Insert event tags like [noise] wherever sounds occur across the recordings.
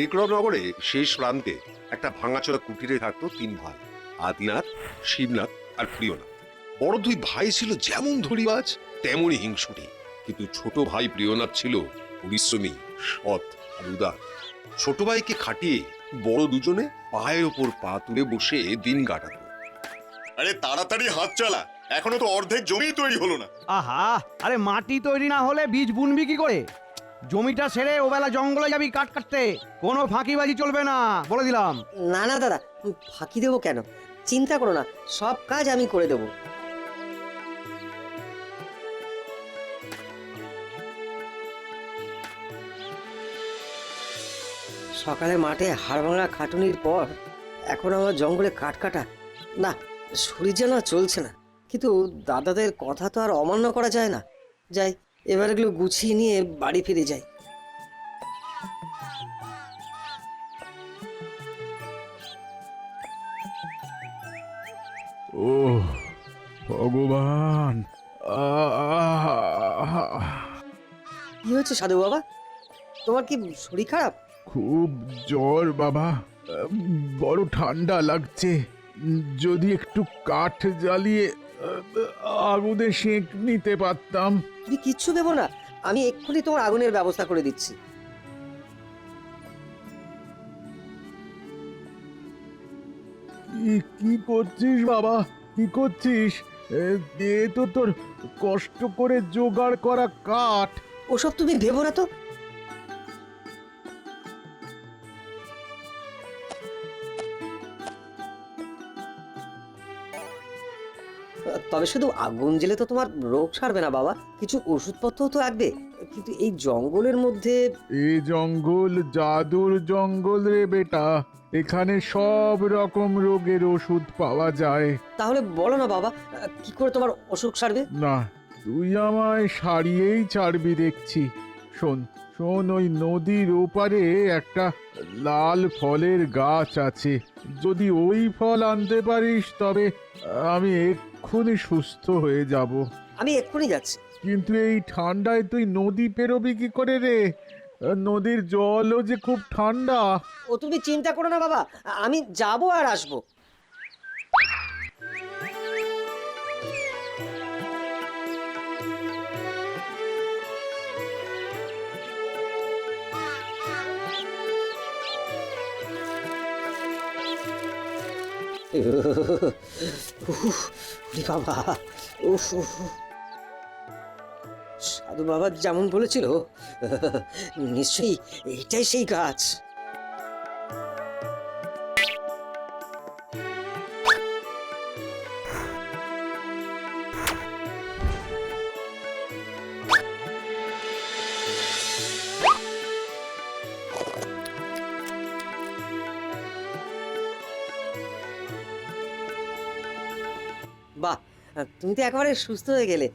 বিক্রমনগরে শেষ প্রান্তে একটা ভাঙাচোরা কুটিরে থাকতো তিন ভাই আদিনাথ শিবনাথ আর প্রিয়নাথ। বড় দুই ভাই ছিল যেমন ধরিবাজ তেমনই হিংসুটে। কিন্তু ছোট ভাই প্রিয়নাথ ছিল পরিশ্রমী সৎ আর উদার। ছোট ভাইকে খাটিয়ে বড় দুজনে পায়ের ওপর পা তুলে বসে দিন কাটাতো। আরে তাড়াতাড়ি হাত চালা এখনও তো অর্ধেক জমি তৈরি হলো না। আহা আরে মাটি তৈরি না হলে বীজ বুনবি কি করে? জমিটা সেরে ওবেলা জঙ্গলে যাবি কাট কাটতে। কোনো ফাঁকিবাজি চলবে না, বলে দিলাম। না না, দাদা, ফাঁকি দেবো কেন? চিন্তা করো না, সব কাজ আমি করে দেবো। সকালে মাঠে হাড় ভাঙা খাটুনির পর, এখন আমার জঙ্গলে কাঠ কাটা। না, শরীর যেন চলছে না। কিন্তু দাদাদের কথা তো আর অমান্য করা যায় না। যাই এবার এগুলো গুছিয়ে নিয়ে বাড়ি ফিরে যাই। ও ভগবান! কি হচ্ছে সাধু বাবা? তোমার কি শরীর খারাপ? খুব জ্বর বাবা। বড় ঠান্ডা লাগছে। যদি একটু কাঠ জ্বালিয়ে আগুনে সেঁক নিতে পারতাম। তুমি কিচ্ছু দেবো না। আমি এক্ষুনি তোমার আগুনের ব্যবস্থা করে দিচ্ছি। কি কি করছিস বাবা? কি করছিস? এ, এ তো তোর কষ্ট করে জোগাড় করা কাঠ। ওসব তুমি ভেবো না তো? তবে শুধু আগুন জেলে তো তোমার রোগ সারবে না বাবা। কিছু ওষুধপত্র তো লাগবে। কিন্তু এই জঙ্গলের মধ্যে এ জঙ্গল জাদুর জঙ্গল রে বেটা। এখানে সব রকম রোগের ওষুধ পাওয়া যায়। তাহলে বলো না বাবা কি করে তোমার অসুখ সারবে? না তুই আমায় সারিয়েই ছাড়বি দেখছি। শোন শোন ওই নদীর ওপারে একটা লাল ফলের গাছ আছে। যদি ওই ফল আনতে পারিস তবে আমি এক্ষুনি সুস্থ হয়ে যাব। আমি এক্ষুনি যাচ্ছি। কিন্তু এই ঠান্ডায় তুই নদী পেরোবি কি করে রে? নদীর জলও যে খুব ঠান্ডা। ও তুমি চিন্তা করো না বাবা। আমি যাব আর আসব। বাবা। সাধু বাবা যেমন বলেছিল নিশ্চয়ই এটাই সেই গাছ তুমি তো একেবারে সুস্থ হয়ে গেলে।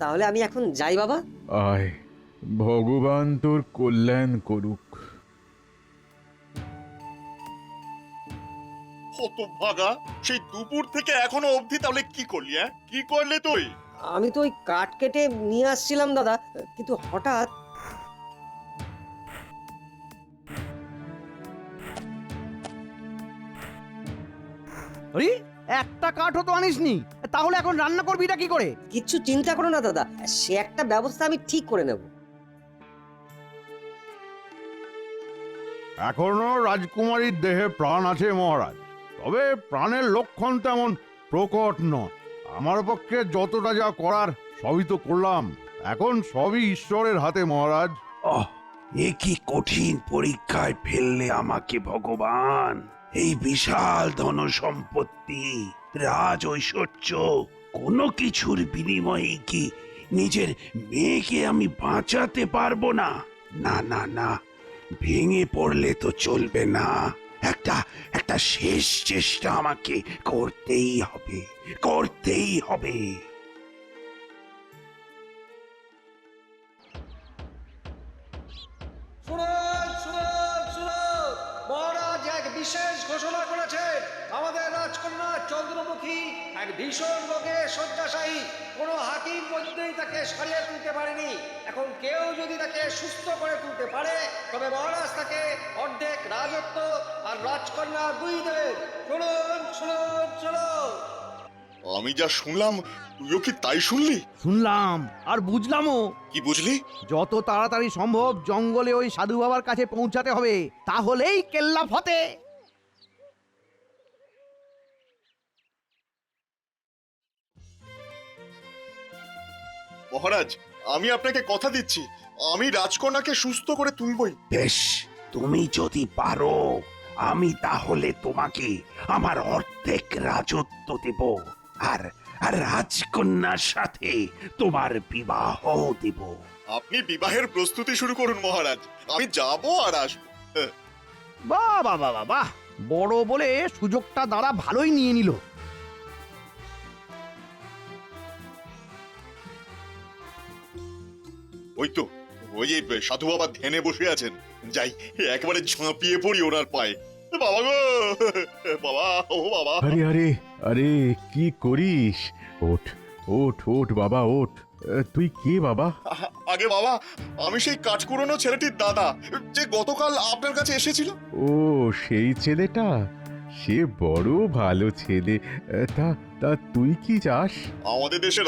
তাহলে আমি এখন যাই বাবা। আয় ভগবান তোর কল্যাণ করুক। কত ভাগা সেই দুপুর থেকে এখনও অবধি তাহলে কি করলি হ্যাঁ? কি করলে তুই? আমি তো ওই কাঠ কেটে নিয়ে আসছিলাম দাদা কিন্তু হঠাৎ আরে একটা কাঠও তো আনিসনি। তাহলে এখন রান্না করবিটা কি করে? কিচ্ছু চিন্তা করো না দাদা। সে একটা ব্যবস্থা আমি ঠিক করে নেব। এখনও রাজকুমারীর দেহে প্রাণ আছে মহারাজ। তবে প্রাণের লক্ষণ তেমন প্রকট নয়। আমার পক্ষে যতটা যা করার সবই তো করলাম। এখন সবই ঈশ্বরের হাতে মহারাজ। আহ এ কি কঠিন পরীক্ষায় ফেললে আমাকে ভগবান? এই বিশাল ধন সম্পত্তি রাজ ঐশ্বর্য কোনো কিছুর বিনিময়ে কি নিজের মেয়েকে আমি বাঁচাতে পারব না? না না না, ভেঙে পড়লে তো চলবে না। একটা একটা শেষ চেষ্টা আমাকে করতেই হবে করতেই হবে। চন্দ্রমুখী এক ভীষণ রোগে শয্যাশায়ী কোনো হাকিম মধ্যেই তাকে সারিয়ে তুলতে পারেনি। এখন কেউ যদি তাকে সুস্থ করে তুলতে পারে তবে মহারাজ তাকে অর্ধেক রাজত্ব আর রাজকন্যা দুই দেবেন। শুনুন শুনুন শুনুন আমি যা শুনলাম তুইও কি তাই শুনলি? শুনলাম আর বুঝলামও। কি বুঝলি? যত তাড়াতাড়ি সম্ভব জঙ্গলে ওই সাধু বাবার কাছে পৌঁছাতে হবে তাহলেই কেল্লা ফতে মহারাজ আমি আপনাকে কথা দিচ্ছি। আমি রাজকন্যাকে সুস্থ করে তুলবই। বেশ তুমি যদি পারো আমি তাহলে তোমাকে আমার অর্ধেক রাজত্ব দেব আর আর রাজকন্যার সাথে তোমার বিবাহ দেব। আপনি বিবাহের প্রস্তুতি শুরু করুন মহারাজ। আমি যাব আর আসব। বাহ বাহ বাহ বাহ, বাহ। বড় বলে সুযোগটা দাঁড়া ভালোই নিয়ে নিল। ওই তো ওই যে সাধু বাবা ধ্যানে বসে আছেন। যাই একবারে ঝাঁপিয়ে পড়ি ওনার পায়ে। বাবা গো বাবা ও বাবা। আরে আরে আরে কি করিস? ওঠ ওঠ ওঠ বাবা ওঠ। তুই কে বাবা? আগে বাবা আমি সেই কাজ কুড়োনো ছেলেটির দাদা যে গতকাল আপনার কাছে এসেছিল। ও সেই ছেলেটা? সে বড় ভালো ছেলে। তা তা তুই কি চাস? আমাদের দেশে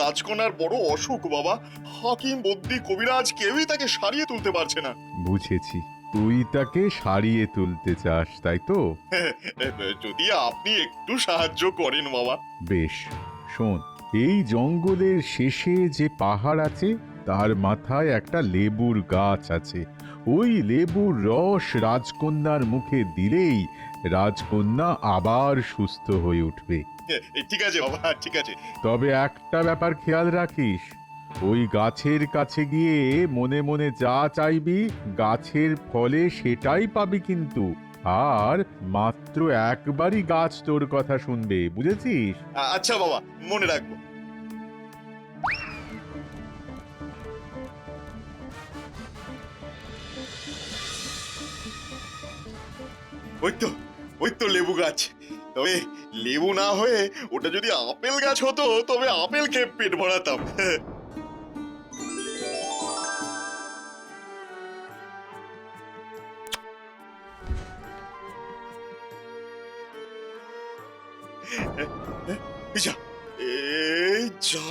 বড় অসুখ বাবা। হাকিম বদ্যি কবিরাজ কেউই তাকে সারিয়ে তুলতে পারছে না। বুঝেছি। তুই তাকে সারিয়ে তুলতে চাস তাই তো? [laughs] যদি আপনি একটু সাহায্য করেন বাবা। বেশ। শোন এই জঙ্গলের শেষে যে পাহাড় আছে তার মাথায় একটা লেবুর গাছ আছে। ওই লেবুর রস রাজকন্যার মুখে দিলেই রাজকন্যা আবার সুস্থ হয়ে উঠবে। ঠিক আছে বাবা ঠিক আছে। তবে একটা ব্যাপার খেয়াল রাখিস ওই গাছের কাছে গিয়ে মনে মনে যা চাইবি গাছের ফলে সেটাই পাবি কিন্তু। আর মাত্র একবারই গাছ তোর কথা শুনবে বুঝেছিস? আচ্ছা বাবা মনে রাখব। ওই তো ওই তো লেবু গাছ। তবে লেবু না হয়ে ওটা যদি আপেল গাছ হতো, তবে আপেল খেয়ে পেট ভরাতাম। এই যা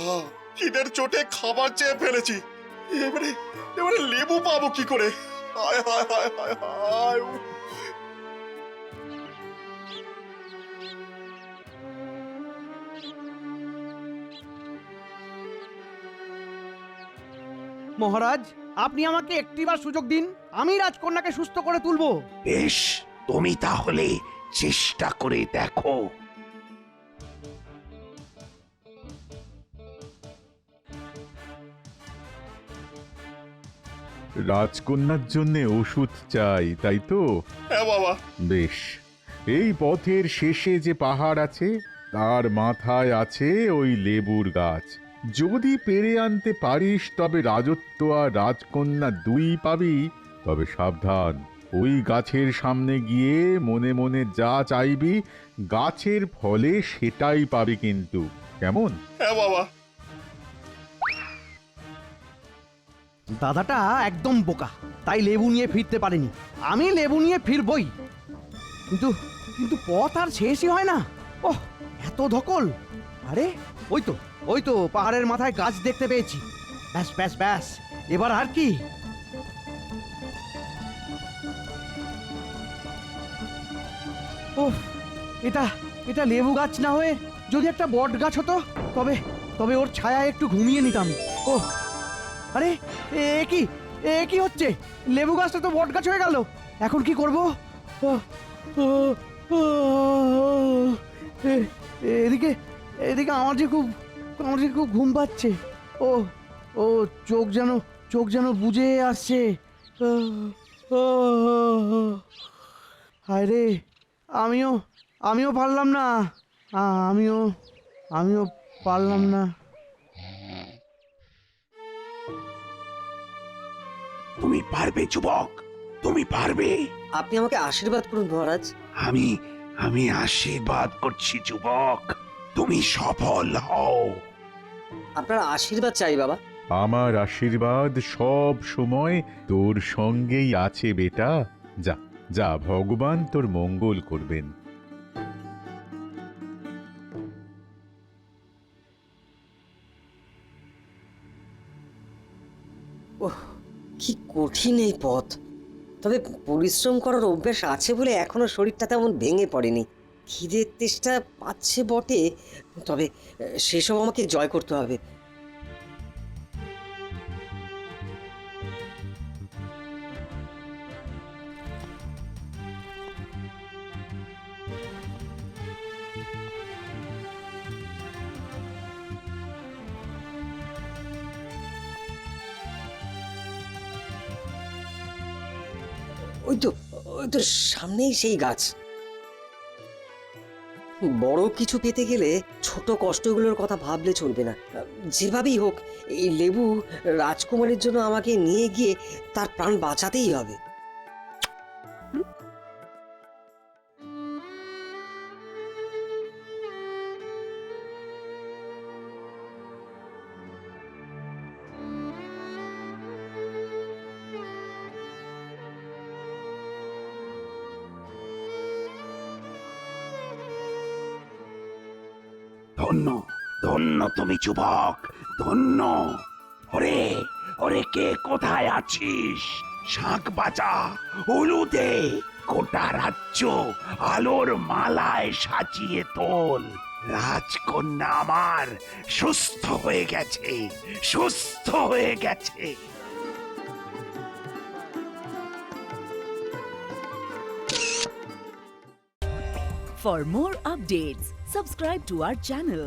খিদের চোটে খাবার চেয়ে ফেলেছি। এবারে এবারে লেবু পাবো কি করে? হায় হায় হায় হায় হায় মহারাজ আপনি আমাকে একটিবার সুযোগ দিন। আমি রাজকন্যাকে সুস্থ করে তুলবো। বেশ তুমি তাহলে চেষ্টা করে দেখো। রাজকন্যার জন্য ওষুধ চাই তাই তো? হ্যাঁ বাবা। বেশ। এই পথের শেষে যে পাহাড় আছে তার মাথায় আছে ওই লেবুর গাছ। যদি পেরে আনতে পারিস তবে রাজত্ব আর রাজকন্যা দুই পাবি তবে সাবধান। ওই গাছের সামনে গিয়ে মনে মনে যা চাইবি গাছের ফলে সেটাই পাবি কিন্তু। কেমন? হ্যাঁ বাবা। দাদাটা একদম বোকা তাই লেবু নিয়ে ফিরতে পারেনি। আমি লেবু নিয়ে ফিরবই। কিন্তু কিন্তু পথ আর শেষই হয় না। ওহ এত ধকল। আরে ওই তো ওই তো পাহাড়ের মাথায় গাছ দেখতে পেয়েছি। ব্যাস ব্যাস ব্যাস। এবার আর কি? ওহ এটা এটা লেবু গাছ না হয়ে যদি একটা বট গাছ হতো তবে তবে ওর ছায়া একটু ঘুমিয়ে নিতাম। ওহ আরে এ কি এ কি হচ্ছে? লেবু গাছটা তো বট গাছ হয়ে গেল। এখন কি করব? ও, ও, ও, এদিকে এদিকে আমার যে খুব আমার খুব ঘুম পাচ্ছে। ও ও চোখ যেন চোখ যেন বুঝে আসছে। ও, ও, হায় রে আমিও আমিও পারলাম না। আমিও আমিও পারলাম না। তুমি পারবে যুবক। তুমি পারবে। আপনি আমাকে আশীর্বাদ করুন মহারাজ। আমি আমি আশীর্বাদ করছি যুবক। তুমি সফল হও। আপনার আশীর্বাদ চাই বাবা। আমার আশীর্বাদ সব সময় তোর সঙ্গেই আছে বেটা। যা যা ভগবান তোর মঙ্গল করবেন। ওহ কি কঠিন এই পথ। তবে পরিশ্রম করার অভ্যাস আছে বলে এখনও শরীরটা তেমন ভেঙে পড়েনি। খিদের তেষ্টা পাচ্ছে বটে। তবে সেসব আমাকে জয় করতে হবে। ওই তো ওই তো সামনেই সেই গাছ। বড় কিছু পেতে গেলে ছোট কষ্টগুলোর কথা ভাবলে চলবে না। যেভাবেই হোক, এই লেবু রাজকুমারের জন্য আমাকে নিয়ে গিয়ে তার প্রাণ বাঁচাতেই হবে। ধন্য তুমি যুবক ধন্য। ওরে ওরে কে কোথায় আছিস? শাঁখ বাজা হলুদে গোটা রাজ্য আলোর মালায় সাজিয়ে তোল। রাজকন্যা আমার সুস্থ হয়ে গেছে সুস্থ হয়ে গেছে। For more updates, subscribe to our channel,